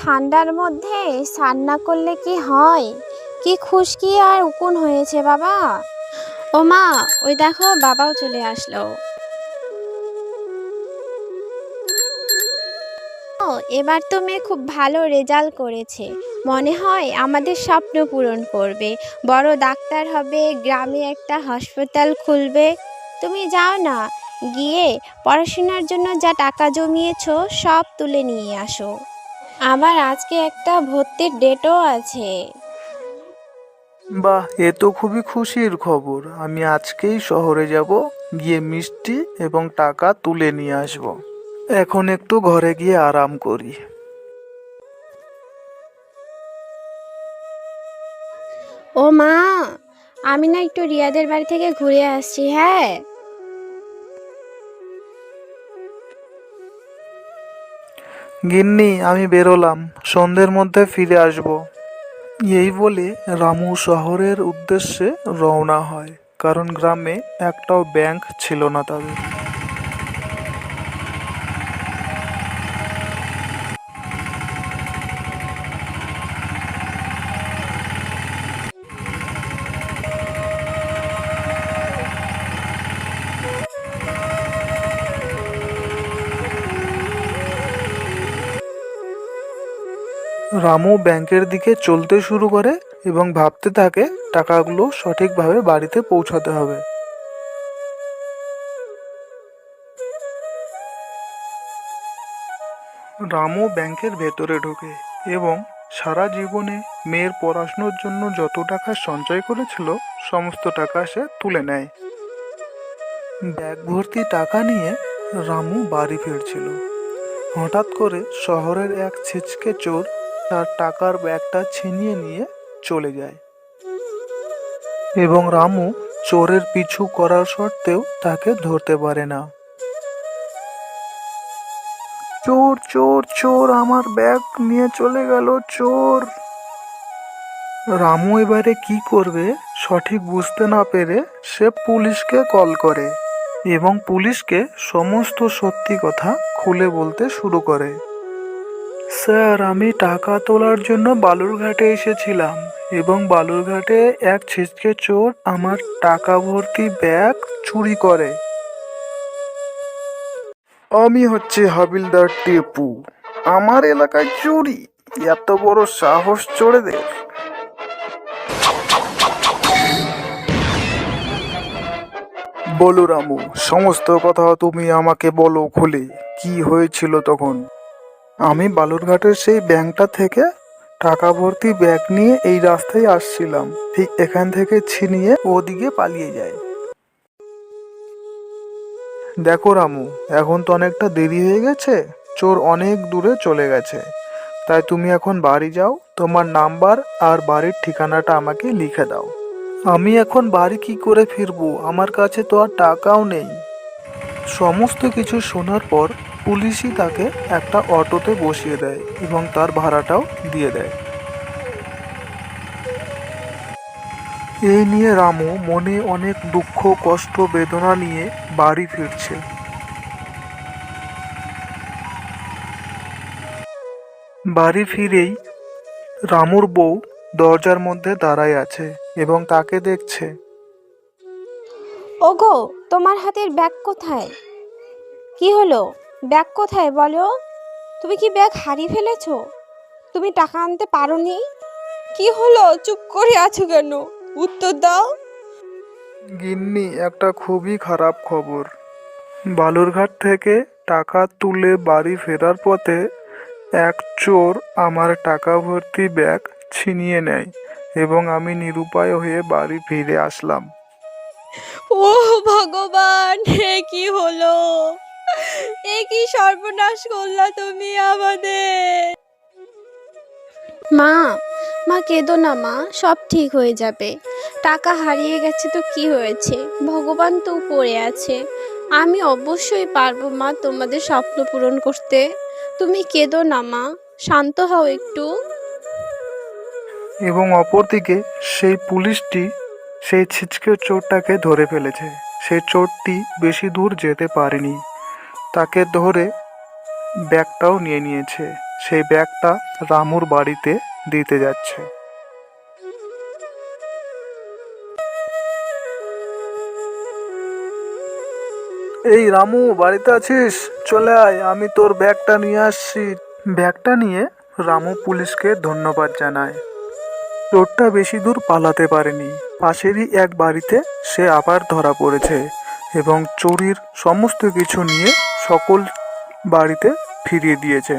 ঠান্ডার মধ্যে স্নান করলে কি হয়? কি খুশকি আর উকুন হয়েছে বাবা? ও মা, ওই দেখো, বাবাও চলে আসলো। এবার তো মেয়ে খুব ভালো রেজাল্ট করেছে। মনে হয় আমাদের স্বপ্ন পূরণ করবে। বড় ডাক্তার হবে, গ্রামে একটা হাসপাতাল খুলবে। তুমি যাও না, গিয়ে পড়াশোনার জন্য যা টাকা জমিয়েছো সব তুলে নিয়ে আসো। আবার আজকে একটা ভর্তির ডেটও আছে। বাহ এ তো খুবই খুশির খবর। আমি আজকেই শহরে যাব গিয়ে মিষ্টি এবং টাকা তুলে নিয়ে আসব। এখন একটু ঘরে গিয়ে আরাম করি। ও মা আমি না একটু রিয়াদের বাড়ি থেকে ঘুরে আসছি হ্যাঁ? গিন্নি, আমি বেরোলাম। সন্ধ্যের মধ্যে ফিরে আসব। এই বলে রামু শহরের উদ্দেশ্যে রওনা হয়, কারণ গ্রামে একটাও ব্যাংক ছিল না তাদের। রামু ব্যাংকের দিকে চলতে শুরু করে এবং ভাবতে থাকে টাকাগুলো সঠিকভাবে বাড়িতে পৌঁছাতে হবে। রামু ব্যাংকের ভেতরে ঢোকে এবং সারা জীবনে মেয়ের পড়াশুনোর জন্য যত টাকা সঞ্চয় করেছিল, সমস্ত টাকা সে তুলে নেয়। ব্যাগ ভর্তি টাকা নিয়ে রামু বাড়ি ফিরছিল। হঠাৎ করে শহরের এক ছিচকে চোর তার টাকার ব্যাগটা ছিনিয়ে নিয়ে চলে যায়। এবং রামু চোরের পিছু করার সত্ত্বেও তাকে ধরতে পারে না। চোর চোর চোর, আমার ব্যাগ নিয়ে চলে গেল, চোর। রামু এবারে কি করবে সঠিক বুঝতে না পেরে সে পুলিশকে কল করে এবং পুলিশকে সমস্ত সত্যি কথা খুলে বলতে শুরু করে। স্যার, আমি টাকা তোলার জন্য বালুরঘাটে এসেছিলাম এবং বালুরঘাটে এক ছিচকে চোর আমার টাকা ভর্তি ব্যাগ চুরি করে। আমি হচ্ছে হাবিলদার টেপু। আমার এলাকায় চুরি, এত বড় সাহস চোরেদের। বলো রামু, সমস্ত কথা তুমি আমাকে বলো খুলে, কি হয়েছিল তখন? আমি বালুরঘাটের সেই ব্যাংকটা থেকে টাকা ভর্তি ব্যাগ নিয়ে এই রাস্তায় আসছিলাম। ঠিক এখান থেকে ছিনিয়ে ওদিকে পালিয়ে যায়। দেখো রামু, এখন তো অনেকটা দেরি হয়ে গেছে, চোর অনেক দূরে চলে গেছে। তাই তুমি এখন বাড়ি যাও, তোমার নাম্বার আর বাড়ির ঠিকানাটা আমাকে লিখে দাও। আমি এখন বাড়ি কি করে ফিরবো? আমার কাছে তো আর টাকাও নেই। সমস্ত কিছু শোনার পর পুলিশই তাকে একটা অটোতে বসিয়ে দেয় এবং তার ভাড়াটাও দিয়ে দেয়। এই নিয়ে রামু মনে অনেক দুঃখ, কষ্ট, বেদনা নিয়ে বাড়ি ফিরছে। বাড়ি ফিরেই রামুর বউ দরজার মধ্যে দাঁড়ায় আছে এবং তাকে দেখছে। ওগো, তোমার হাতের ব্যাগ কোথায়? কি হলো? ব্যাগ কোথায় বলো? তুমি কি ব্যাগ হারিয়ে ফেলেছো? তুমি টাকা আনতে পারোনি? কি হলো? চুপ করে আছো কেন? উত্তর দাও। গিন্নি একটা খুবই খারাপ খবর। বালুরঘাট থেকে টাকা তুলে বাড়ি ফেরার পথে এক চোর আমার টাকা ভর্তি ব্যাগ ছিনিয়ে নেয় এবং আমি নিরুপায় হয়ে বাড়ি ফিরে আসলাম। ও ভগবান কি হলো? এ কি সর্বনাশ করলা তুমি আমাদের? মা মা কেঁদো না মা সব ঠিক হয়ে যাবে। টাকা হারিয়ে গেছে তো কি হয়েছে? ভগবান তো পড়ে আছে। আমি অবশ্যই পারব মা তোমাদের স্বপ্ন পূরণ করতে। তুমি কেঁদো না মা শান্ত হও একটু। এবং অপরদিকে সেই পুলিশটি সেই ছিচকে চোরটাকে ধরে ফেলেছে। সেই চোরটি বেশি দূর যেতে পারেনি। তাকে ধরে ব্যাগটাও নিয়ে নিয়েছে। সেই ব্যাগটা রামুর বাড়িতে দিতে যাচ্ছে। এই রামু বাড়িতে আছিস? চলে আয় আমি তোর ব্যাগটা নিয়ে আসছি। ব্যাগটা নিয়ে রামু পুলিশকে ধন্যবাদ জানায়। চোরটা বেশি দূর পালাতে পারেনি। পাশেরই এক বাড়িতে সে আবার ধরা পড়েছে এবং চুরির সমস্ত কিছু নিয়ে সকল বাড়িতে ফিরিয়ে দিয়েছে।